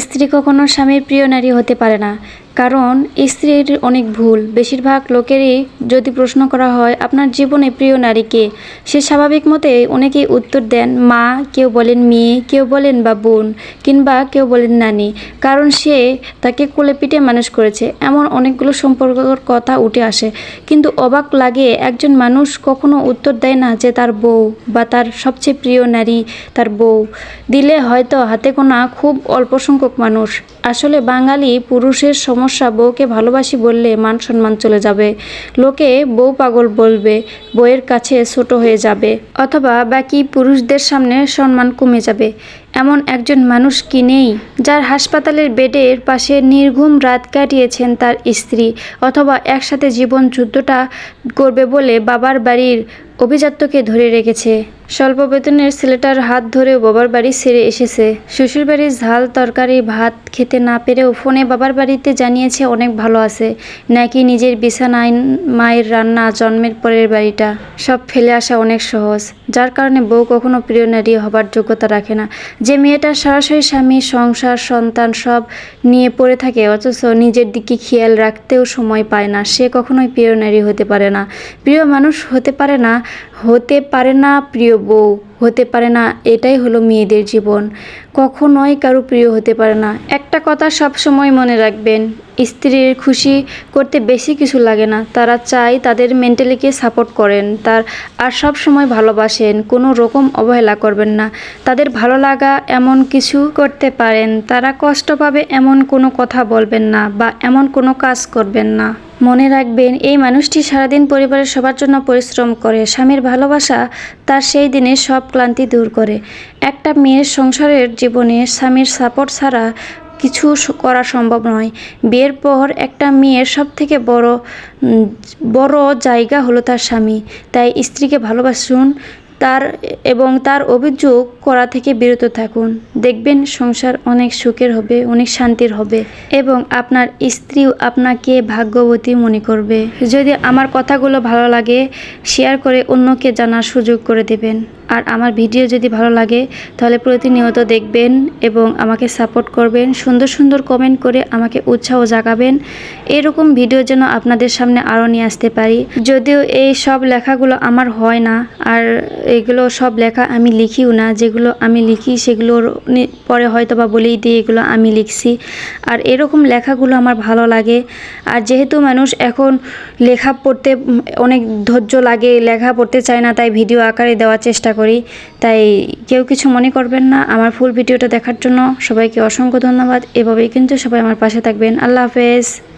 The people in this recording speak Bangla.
স্ত্রী কখনো স্বামীর প্রিয় নারী হতে পারে না। কারণ স্ত্রীর অনেক ভুল। বেশিরভাগ লোকেরই যদি প্রশ্ন করা হয়, আপনার জীবনে প্রিয় নারীকে সে স্বাভাবিক মতে অনেকেই উত্তর দেন, মা, কেউ বলেন মেয়ে, কেউ বলেন বা বোন, কিংবা কেউ বলেন নানি। কারণ সে তাকে কোলে পিঠে মানুষ করেছে। এমন অনেকগুলো সম্পর্কের কথা উঠে আসে। কিন্তু অবাক লাগে, একজন মানুষ কখনো উত্তর দেয় না যে তার বউ বা তার সবচেয়ে প্রিয় নারী তার বউ। দিলে হয়তো হাতে গোনা খুব অল্প সংখ্যক মানুষ। আসলে বাঙালি পুরুষের সমস্যা, বউকে ভালোবাসি বললে মান সম্মান চলে যাবে। লোকে বউ পাগল বলবে, বউয়ের কাছে ছোট হয়ে যাবে। অথবা বাকি পুরুষদের সামনে সম্মান কমে যাবে। এমন একজন মানুষ কি নেই যার হাসপাতালের বেডের পাশে নির্ঘুম রাত কাটিয়েছেন তার স্ত্রী অথবা একসাথে জীবন যুদ্ধটা করবে বলে বাবার বাড়ির অভিজাত্যকে ধরে রেখেছে। স্বল্প বেতনের ছেলেটার হাত ধরেও বাবার বাড়ি ছেড়ে এসেছে। শ্বশুরবাড়ির ঝাল, তরকারি, ভাত খেতে না পেরেও ফোনে বাবার বাড়িতে জানিয়েছে, অনেক ভালো আছে। নাকি নিজের বিছানায় মায়ের রান্না জন্মের পরের বাড়িটা? সব ফেলে আসা অনেক সহজ, যার কারণে বউ কখনো প্রিয় নারী হবার যোগ্যতা রাখে না। যে মেয়েটা সরাসরি স্বামী, সংসার, সন্তান সব নিয়ে পড়ে থাকে, অথচ নিজের দিকে খেয়াল রাখতেও সময় পায় না। সে কখনোই প্রিয় নারী হতে পারে না। প্রিয় মানুষ হতে পারে না, হতে পারে না প্রিয় বউ। হতে পারে না, এটাই হলো মেয়েদের জীবন। কখনোই কারও প্রিয় হতে পারে না। একটা কথা সব সময় মনে রাখবেন, স্ত্রীর খুশি করতে বেশি কিছু লাগে না। তারা চায় তাদের মেন্টালিকে সাপোর্ট করেন, তার আর সব সময় ভালোবাসেন, কোনো রকম অবহেলা করবেন না। তাদের ভালো লাগা এমন কিছু করতে পারেন, তারা কষ্ট পাবে এমন কোনো কথা বলবেন না বা এমন কোনো কাজ করবেন না। মনে রাখবেন, এই মানুষটি সারাদিন পরিবারের সবার জন্য পরিশ্রম করে, স্বামীর ভালোবাসা তার সেই দিনে সব ক্লান্তি দূর করে। একটা মেয়ের সংসারের জীবনে স্বামীর সাপোর্ট ছাড়া কিছু করা সম্ভব নয়। বিয়ের পর একটা মেয়ের সব থেকে বড় বড় জায়গা হলো তার স্বামী। তাই স্ত্রীকে ভালোবাসুন, তার এবং তার অভিযোগ করা থেকে বিরত থাকুন। দেখবেন সংসার অনেক সুখের হবে, অনেক শান্তির হবে এবং আপনার স্ত্রীও আপনাকে ভাগ্যবতী মনে করবে। যদি আমার কথাগুলো ভালো লাগে শেয়ার করে অন্যকে জানার সুযোগ করে দেবেন। আর আমার ভিডিও যদি ভালো লাগে, তাহলে প্রতিনিয়ত দেখবেন এবং আমাকে সাপোর্ট করবেন। সুন্দর সুন্দর কমেন্ট করে আমাকে উৎসাহ জাগাবেন। এরকম ভিডিও যেন আপনাদের সামনে আরও নিয়ে আসতে পারি। যদিও এই সব লেখাগুলো আমার হয় না, আর এগুলো সব লেখা আমি লিখিও না। যেগুলো আমি লিখি, সেগুলোর পরে হয়তো বা বলেই দিয়ে এগুলো আমি লিখছি। আর এরকম লেখাগুলো আমার ভালো লাগে। আর যেহেতু মানুষ এখন লেখা পড়তে অনেক ধৈর্য লাগে, লেখা পড়তে চায় না, তাই ভিডিও আকারে দেওয়ার চেষ্টা করি। তাই কেউ কিছু মনে করবেন না। আমার ফুল ভিডিওটা দেখার জন্য সবাইকে অসংখ্য ধন্যবাদ। এভাবেই কিন্তু সবাই আমার পাশে থাকবেন। আল্লাহ হাফেজ।